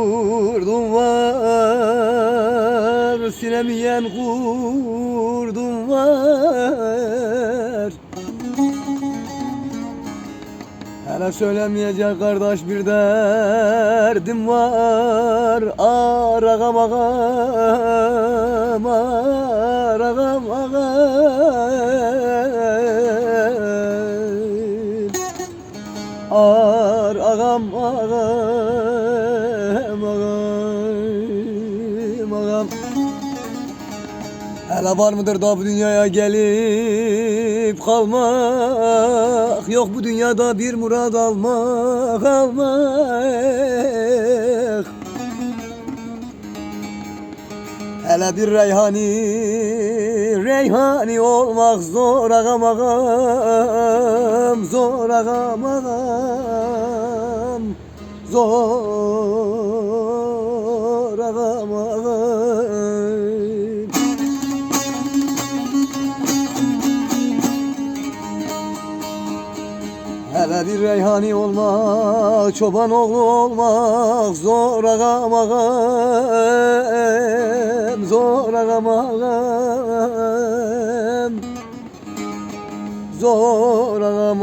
kurdum var Silemeyen kurdum var. Hele söylemeyecek kardeş bir derdim var Ar ağam ağam Ar ağam ağam. Ar ağam ağam Hele var mıdır da bu dünyaya gelip kalmak? Yok bu dünyada bir murad almak almak. Hele bir reyhani Reyhani olmak zor ağam ağam Zor ağam ağam. Zor ağam ağam Hele bir reyhani olmak, çoban oğlu olmak Zor ağam, zor ağam Zor ağam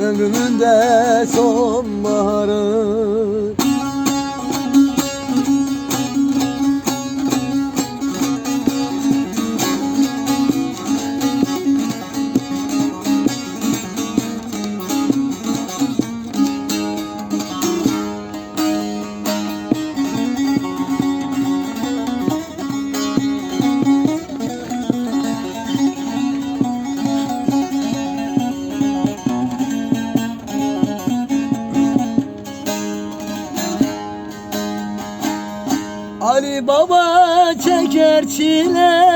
Ömrümün de sonbaharı Ali Baba çeker çile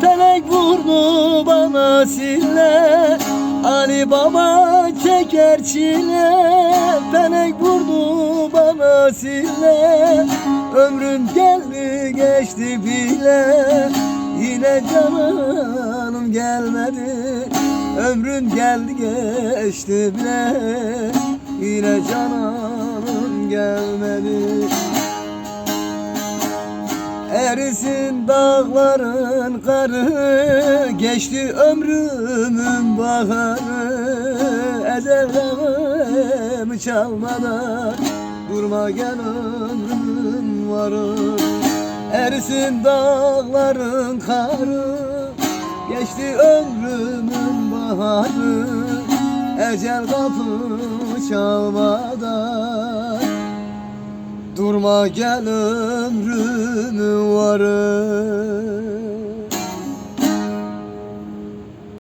Felek vurdu bana sille? Ali Baba çeker çile Felek vurdu bana sille? Ömrüm geldi geçti bile Yine canım gelmedi. Ömrüm geldi geçti bile Yine canım gelmedi Erisin dağların karı Geçti ömrümün baharı. Ezelimi çalmadan Durma gel ömrümün varı. Erisin dağların karı Geçti ömrümün baharı. Ecel kapımı çalmadan Durma gel ömrümün varı